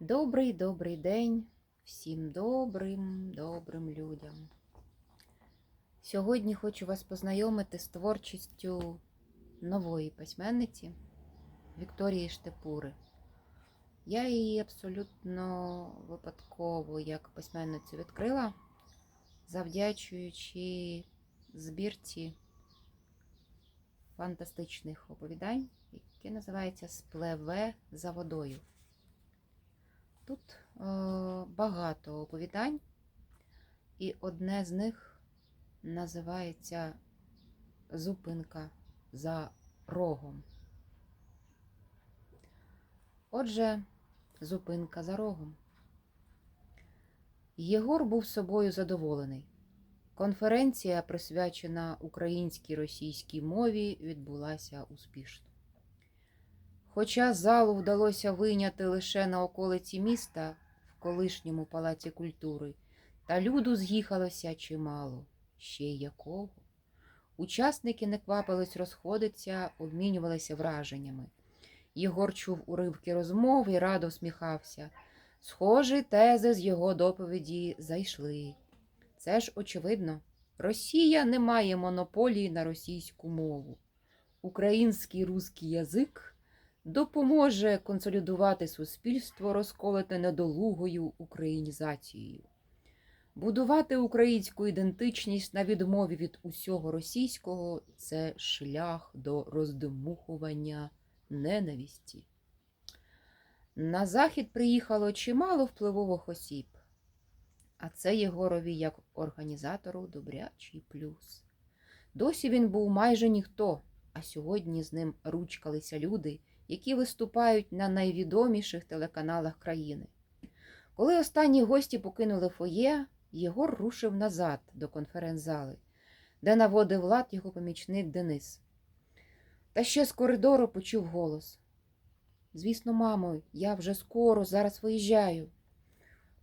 Добрий добрий день всім добрим добрим людям. Сьогодні хочу вас познайомити з творчістю нової письменниці Вікторії Штепури. Я її абсолютно випадково як письменницю відкрила, завдячуючи збірці фантастичних оповідань, яке називається Спливе за водою. Тут е, багато оповідань, і одне з них називається Зупинка за рогом. Отже, зупинка за рогом. Єгор був собою задоволений. Конференція, присвячена українській російській мові, відбулася успішно. Хоча залу вдалося вийняти лише на околиці міста в колишньому палаці культури, та люду з'їхалося чимало, ще й якого. Учасники не квапились розходитися, обмінювалися враженнями. Єгор чув уривки розмов і радо всміхався. Схожі тези з його доповіді зайшли. Це ж очевидно, Росія не має монополії на російську мову. Український руський язик допоможе консолідувати суспільство, розколоте недолугою українізацією. Будувати українську ідентичність на відмові від усього російського це шлях до роздмухування ненависті. На захід приїхало чимало впливових осіб, а це Єгорові як організатору добрячий плюс. Досі він був майже ніхто, а сьогодні з ним ручкалися люди, які виступають на найвідоміших телеканалах країни. Коли останні гості покинули фоє, Єгор рушив назад до конференц-зали, де наводив лад його помічник Денис. Та ще з коридору почув голос. Звісно, мамо, я вже скоро, зараз виїжджаю.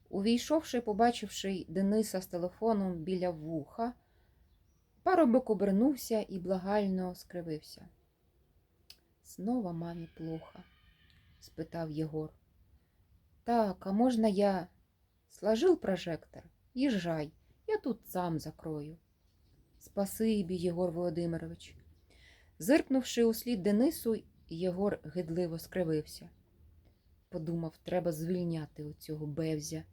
Увійшовши, побачивши Дениса з телефоном біля вуха, парубок обернувся і благально скривився. Снова мамі плохо? спитав Єгор. Так, а можна я сложил прожектор? Їжджай, я тут сам закрою. Спасибі, Єгор Володимирович. Зиркнувши у слід Денису, Єгор гидливо скривився. Подумав, треба звільняти у цього бевзя.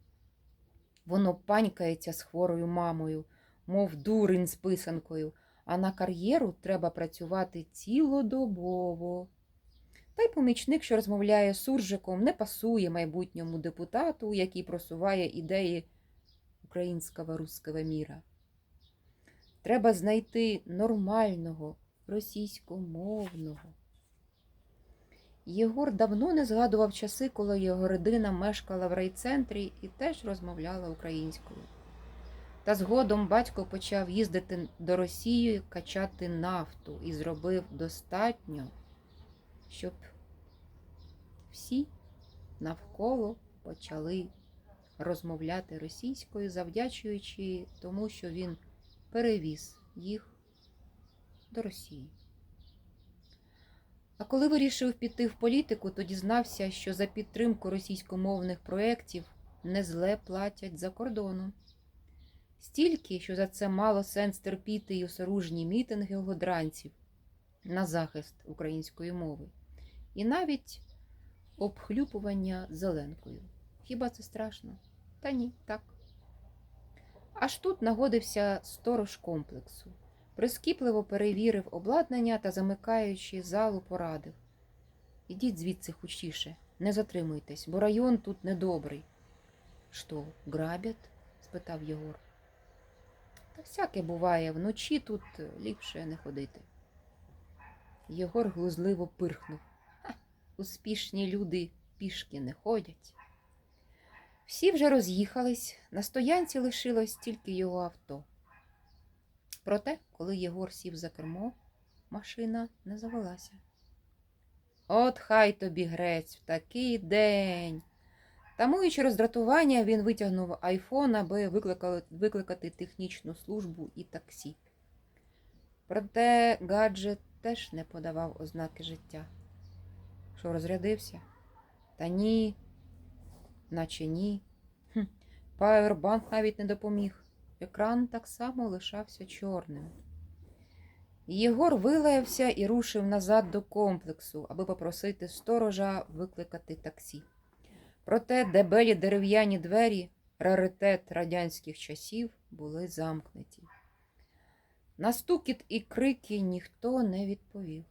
Воно панькається з хворою мамою, мов дурень з писанкою, а на кар'єру треба працювати цілодобово. Та й помічник, що розмовляє з суржиком, не пасує майбутньому депутату, який просуває ідеї українського русского міра. Треба знайти нормального російськомовного. Єгор давно не згадував часи, коли його родина мешкала в райцентрі і теж розмовляла українською. Та згодом батько почав їздити до Росії качати нафту і зробив достатньо, щоб всі навколо почали розмовляти російською, завдячуючи тому, що він перевіз їх до Росії. А коли вирішив піти в політику, то дізнався, що за підтримку російськомовних проєктів не зле платять за кордоном. Стільки, що за це мало сенс терпіти й осоружні мітинги голодранців на захист української мови, і навіть обхлюпування зеленкою. Хіба це страшно? Та ні, так. Аж тут нагодився сторож комплексу. Прискіпливо перевірив обладнання та, замикаючи залу, порадив. Ідіть звідси хучіше, не затримуйтесь, бо район тут недобрий. Що, грабять? спитав Єгор. Та всяке буває, вночі тут ліпше не ходити. Єгор глузливо пирхнув. Ха, успішні люди пішки не ходять. Всі вже роз'їхались, на стоянці лишилось тільки його авто. Проте, коли Єгор сів за кермо, машина не завелася. От хай тобі грець в такий день. Тамуючи роздратування, він витягнув айфон, аби викликати технічну службу і таксі. Проте гаджет теж не подавав ознаки життя. Що розрядився? Та ні. наче ні. Хм. Павербанк навіть не допоміг. Екран так само лишався чорним. Єгор вилаявся і рушив назад до комплексу, аби попросити сторожа викликати таксі. Проте дебелі дерев'яні двері, раритет радянських часів, були замкнуті. На стукіт і крики ніхто не відповів.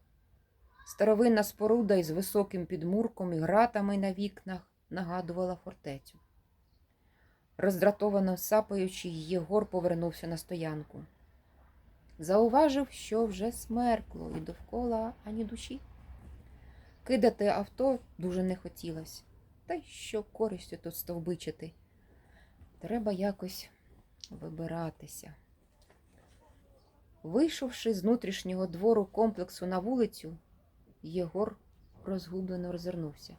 Старовинна споруда із високим підмурком і гратами на вікнах нагадувала фортецю. Роздратовано сапаючи, Єгор повернувся на стоянку. Зауважив, що вже смеркло і довкола ані душі. Кидати авто дуже не хотілося. Та й що користю тут стовбичити. Треба якось вибиратися. Вийшовши з внутрішнього двору комплексу на вулицю, Єгор розгублено розвернувся.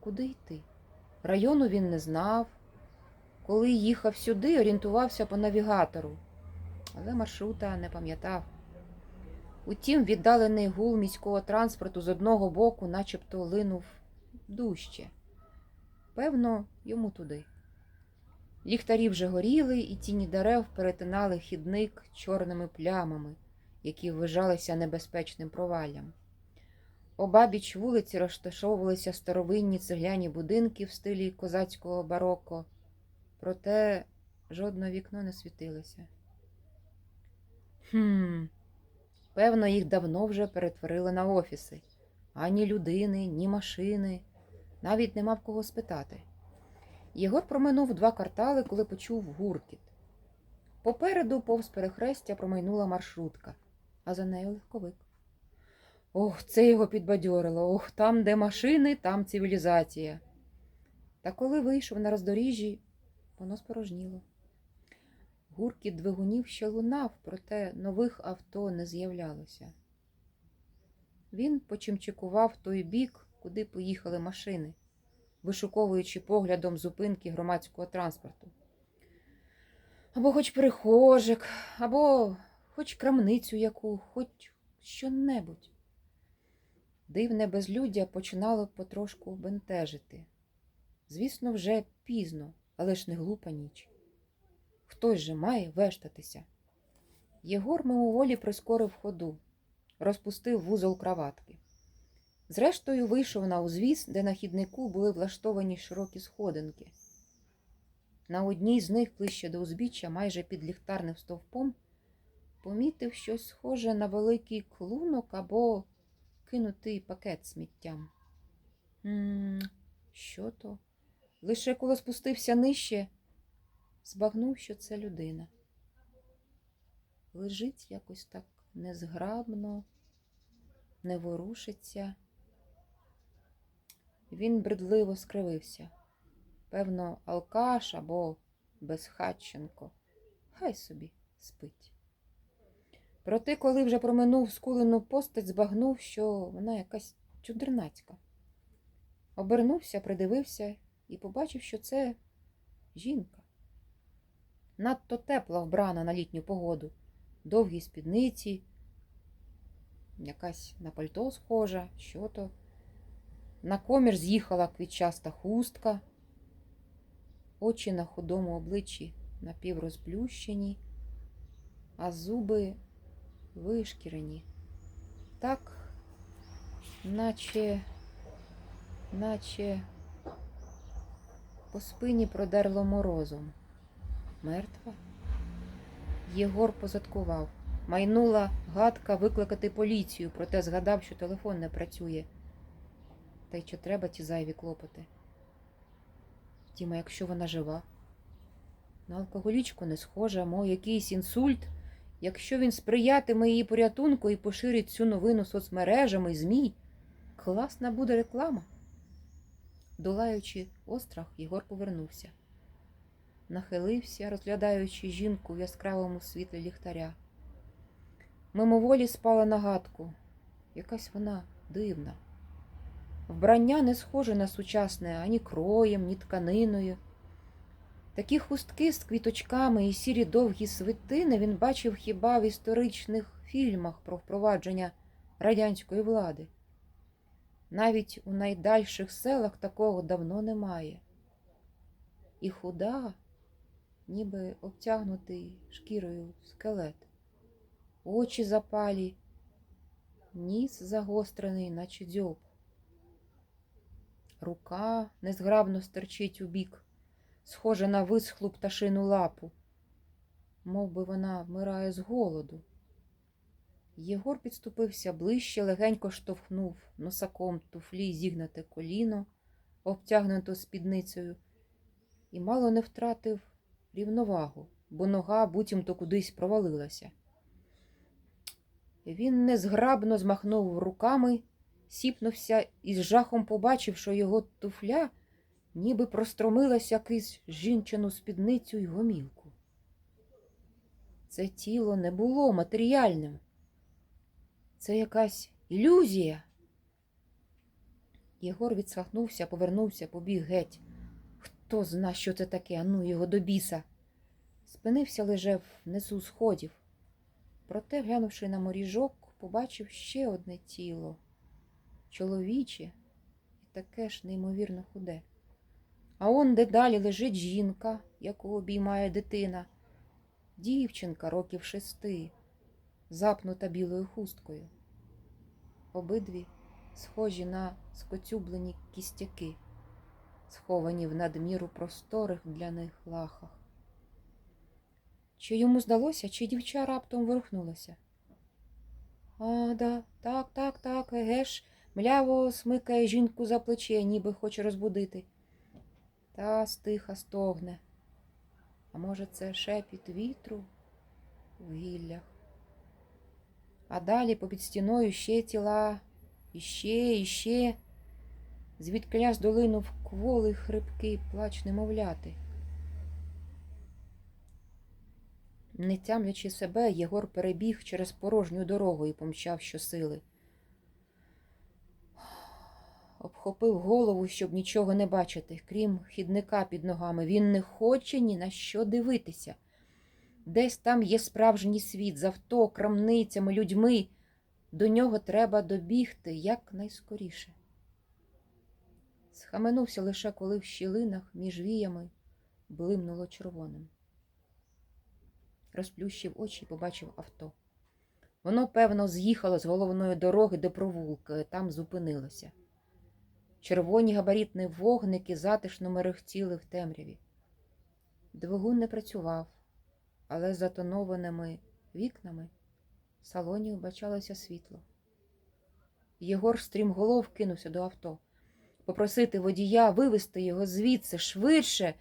Куди йти? Району він не знав. Коли їхав сюди, орієнтувався по навігатору, але маршрута не пам'ятав. Утім, віддалений гул міського транспорту з одного боку начебто линув дужче. Певно, йому туди. Ліхтарі вже горіли, і тіні дерев перетинали хідник чорними плямами, які ввижалися небезпечним проваллям. Обабіч вулиці розташовувалися старовинні цегляні будинки в стилі козацького бароко, проте жодне вікно не світилося. Хм, певно, їх давно вже перетворили на офіси. Ані людини, ні машини, навіть нема в кого спитати. Єгор проминув два квартали, коли почув гуркіт. Попереду повз перехрестя промайнула маршрутка, а за нею легковик. Ох, це його підбадьорило. Ох, там, де машини, там цивілізація. Та коли вийшов на роздоріжжі, воно спорожніло. Гуркіт двигунів ще лунав, проте нових авто не з'являлося. Він почимчикував той бік, куди поїхали машини, вишуковуючи поглядом зупинки громадського транспорту. Або хоч перехожик, або хоч крамницю яку, хоч що-небудь. Дивне безлюддя починало потрошку бентежити. Звісно, вже пізно, але ж не глупа ніч. Хтось же має вештатися. Єгор мимоволі прискорив ходу, розпустив вузол краватки. Зрештою, вийшов на узвіз, де на хіднику були влаштовані широкі сходинки. На одній з них, ближче до узбіччя, майже під ліхтарним стовпом, помітив щось схоже на великий клунок або кинутий пакет сміттям. м що то? Лише коли спустився нижче, збагнув, що це людина. Лежить якось так незграбно, не ворушиться. Він бредливо скривився. Певно, алкаш або безхатченко. Хай собі спить. Проте, коли вже проминув скулену постать, збагнув, що вона якась чудернацька. Обернувся, придивився і побачив, що це жінка. Надто тепла вбрана на літню погоду, довгі спідниці, якась на пальто схожа, що то. На комір з'їхала квітчаста хустка, очі на худому обличчі напіврозплющені, а зуби вишкірені. Так, наче, наче по спині продерло морозом. Мертва? Єгор позадкував. Майнула гадка викликати поліцію, проте згадав, що телефон не працює. Та й чи треба ті зайві клопоти? Втім, а якщо вона жива? На алкоголічку не схожа, мов якийсь інсульт. Якщо він сприятиме її порятунку і поширить цю новину соцмережами ЗМІ, класна буде реклама. Долаючи острах, Єгор повернувся. Нахилився, розглядаючи жінку в яскравому світлі ліхтаря. Мимоволі спала на гадку. Якась вона дивна. Вбрання не схоже на сучасне ані кроєм, ні тканиною. Такі хустки з квіточками і сірі довгі свитини він бачив хіба в історичних фільмах про впровадження радянської влади. Навіть у найдальших селах такого давно немає. і худа, ніби обтягнутий шкірою скелет, очі запалі, ніс загострений, наче дзьоб. Рука незграбно стерчить у бік, схожа на висхлу пташину лапу, мов би вона вмирає з голоду. Єгор підступився ближче, легенько штовхнув носаком туфлі зігнате коліно, обтягнуто спідницею, і мало не втратив рівновагу, бо нога буцімто кудись провалилася. Він незграбно змахнув руками, сіпнувся і з жахом побачив, що його туфля ніби простромилася крізь жінчину спідницю й гомілку. Це тіло не було матеріальним. Це якась ілюзія. Єгор відсахнувся, повернувся, побіг геть. Хто зна, що це таке, а ну його до біса. Спинився лише внизу сходів. Проте, глянувши на моріжок, побачив ще одне тіло чоловіче і таке ж неймовірно худе. А он де далі лежить жінка, яку обіймає дитина, дівчинка років шести, запнута білою хусткою. Обидві схожі на скоцюблені кістяки, сховані в надміру просторих для них лахах. Чи йому здалося, чи дівча раптом ворухнулася? А, да, так, так, так, еге ж, мляво смикає жінку за плече, ніби хоче розбудити. Та стиха стогне. А може, це шепіт вітру в гіллях. А далі попід стіною ще тіла, іще, іще, звідкиля здолинув кволий хрипкий плач немовляти. Не тямлячи себе, Єгор перебіг через порожню дорогу і помчав щосили. Обхопив голову, щоб нічого не бачити, крім хідника під ногами. Він не хоче ні на що дивитися. Десь там є справжній світ з авто, крамницями, людьми. До нього треба добігти якнайскоріше. Схаменувся лише коли в щілинах між віями блимнуло червоним. Розплющив очі і побачив авто. Воно, певно, з'їхало з головної дороги до провулки, там зупинилося. Червоні габаритні вогники затишно мерехтіли в темряві. Двигун не працював, але з затонованими вікнами в салоні вбачалося світло. Єгор стрімголов кинувся до авто, попросити водія вивезти його звідси швидше,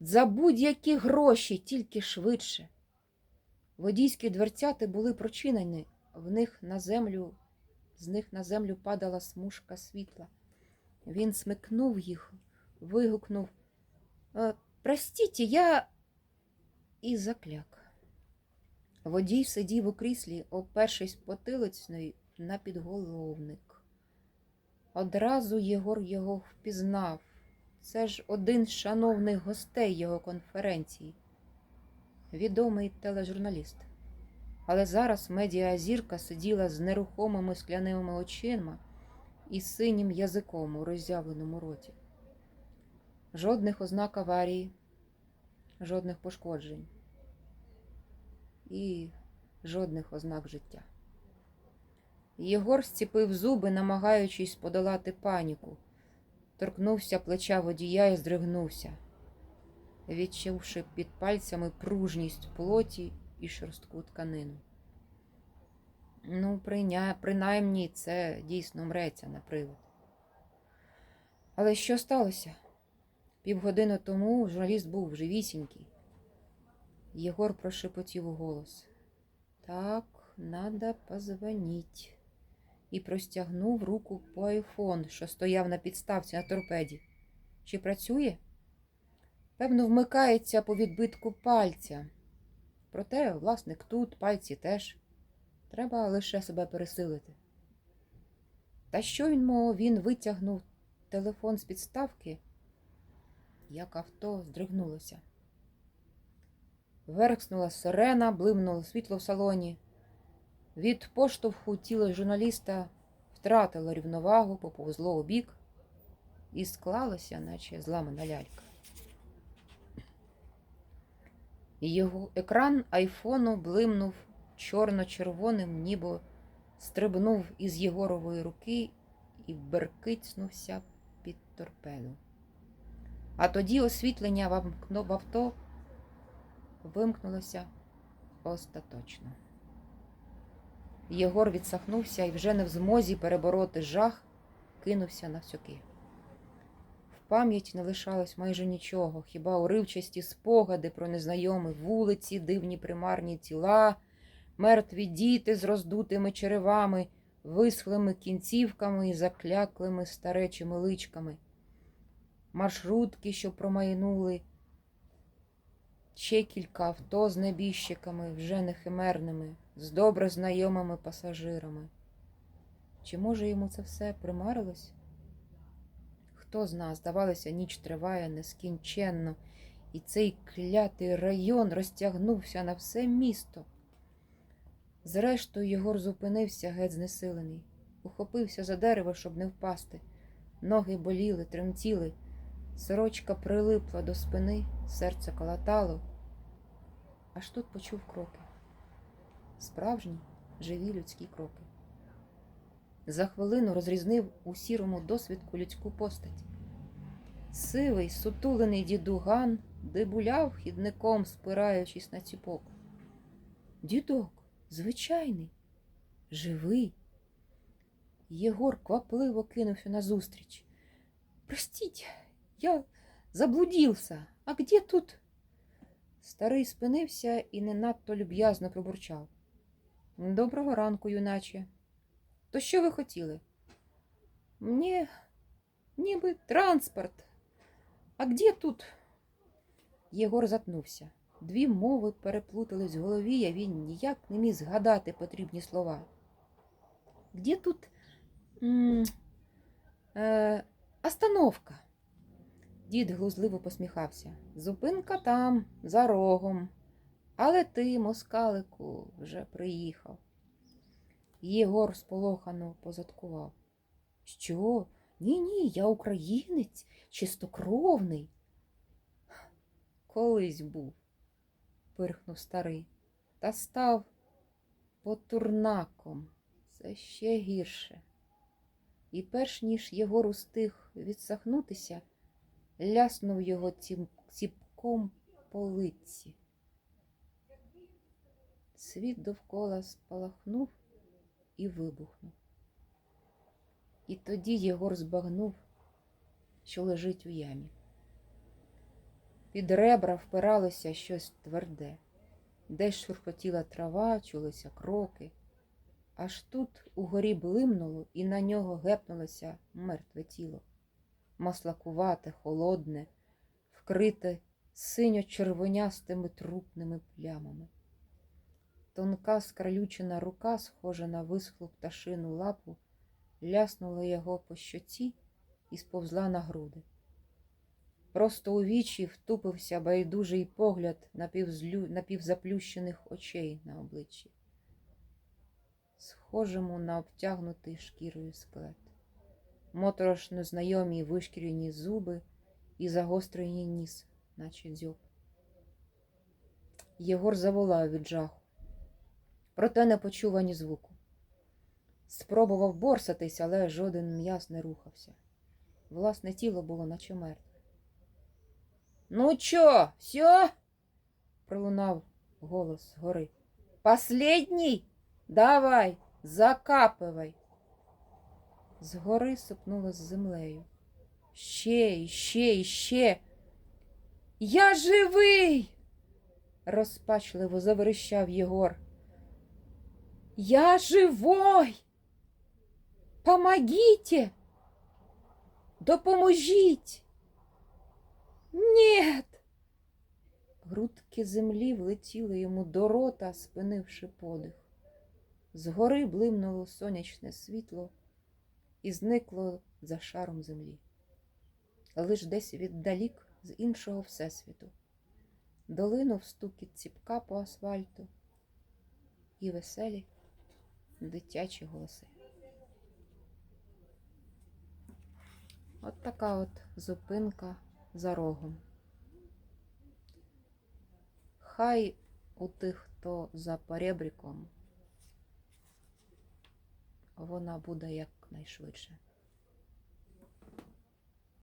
за будь-які гроші, тільки швидше. Водійські дверцяти були прочинені, в них на землю, з них на землю падала смужка світла. Він смикнув їх, вигукнув «Е, Простіть, я і закляк. Водій сидів у кріслі, опершись потилицею на підголовник. Одразу Єгор його впізнав. Це ж один з шановних гостей його конференції, відомий тележурналіст. Але зараз медіазірка сиділа з нерухомими скляними очима і синім язиком у роззявленому роті. Жодних ознак аварії, жодних пошкоджень і жодних ознак життя. Єгор зціпив зуби, намагаючись подолати паніку, торкнувся плеча водія і здригнувся, відчувши під пальцями пружність плоті і шорстку тканину. Ну, принаймні, це дійсно мреться на привид. Але що сталося? Півгодини тому журналіст був живісінький. Єгор прошепотів голос. Так, надо позвонить. І простягнув руку по айфон, що стояв на підставці на торпеді. Чи працює? Певно, вмикається по відбитку пальця. Проте власник тут, пальці теж. Треба лише себе пересилити. Та що він, мов, він витягнув телефон з підставки, як авто здригнулося. Веркснула сирена, блимнуло світло в салоні. Від поштовху тіло журналіста втратило рівновагу, поповзло у бік і склалося, наче зламана лялька. Його екран айфону блимнув чорно-червоним, ніби стрибнув із Єгорової руки і беркицнувся під торпеду. А тоді освітлення в авто вимкнулося остаточно. Єгор відсахнувся і вже не в змозі перебороти жах, кинувся навсюки. В пам'ять не лишалось майже нічого, хіба уривчасті спогади про незнайомі вулиці, дивні примарні тіла, мертві діти з роздутими черевами, висхлими кінцівками і закляклими старечими личками, маршрутки, що промайнули, ще кілька авто з небіжчиками, вже не химерними, з добре знайомими пасажирами. Чи може йому це все примарилось? Хто зна, здавалося, ніч триває нескінченно, і цей клятий район розтягнувся на все місто. Зрештою, Єгор зупинився геть знесилений, ухопився за дерево, щоб не впасти. Ноги боліли, тремтіли, сорочка прилипла до спини, серце колотало. Аж тут почув кроки. Справжні, живі людські кроки. За хвилину розрізнив у сірому досвідку людську постать. Сивий, сутулений дідуган дебуляв хідником, спираючись на ціпок. Дідок, звичайний, живий. Єгор квапливо кинувся назустріч. Простіть, я заблудився. А где тут? Старий спинився і не надто люб'язно пробурчав. Доброго ранку, юначе. То що ви хотіли? Мені ніби транспорт. А где тут? Єгор затнувся. Дві мови переплутались в голові, а він ніяк не міг згадати потрібні слова. Где тут м, е, остановка? Дід глузливо посміхався. Зупинка там, за рогом. Але ти, москалику, вже приїхав. Єгор сполохано позадкував. Що? Ні, ні, я українець, чистокровний. Колись був, пирхнув старий, та став потурнаком. Це ще гірше. І перш ніж Єгор устиг відсахнутися, ляснув його цім ціпком по лиці. Світ довкола спалахнув і вибухнув. І тоді Єгор збагнув, що лежить у ямі. Під ребра впиралося щось тверде, десь шурхотіла трава, чулися кроки. Аж тут угорі блимнуло, і на нього гепнулося мертве тіло, маслакувате, холодне, вкрите синьо-червонястими трупними плямами. Тонка скралючена рука, схожа на висхлу пташину лапу, ляснула його по щоці і сповзла на груди. Просто у вічі втупився байдужий погляд напівзлю... напівзаплющених очей на обличчі, схожому на обтягнутий шкірою скелет, моторошно знайомі вишкірені зуби і загострені ніс, наче дзьоб. Єгор заволав від жаху проте не почув ані звуку. Спробував борсатись, але жоден м'яз не рухався. Власне тіло було наче мертве. Ну чо, все? пролунав голос згори. Последній? Давай, закапивай. Згори сипнуло з землею. Ще, ще, і ще. Я живий. розпачливо заверещав Єгор. Я живой! Помогите! Допоможіть! Нет! Грудки землі влетіли йому до рота, спинивши подих. Згори блимнуло сонячне світло і зникло за шаром землі. Лиш десь віддалік з іншого всесвіту. Долинув стукіт ціпка по асфальту і веселі дитячі голоси. От така от зупинка за рогом. хай у тих, хто за перебріком, вона буде якнайшвидше.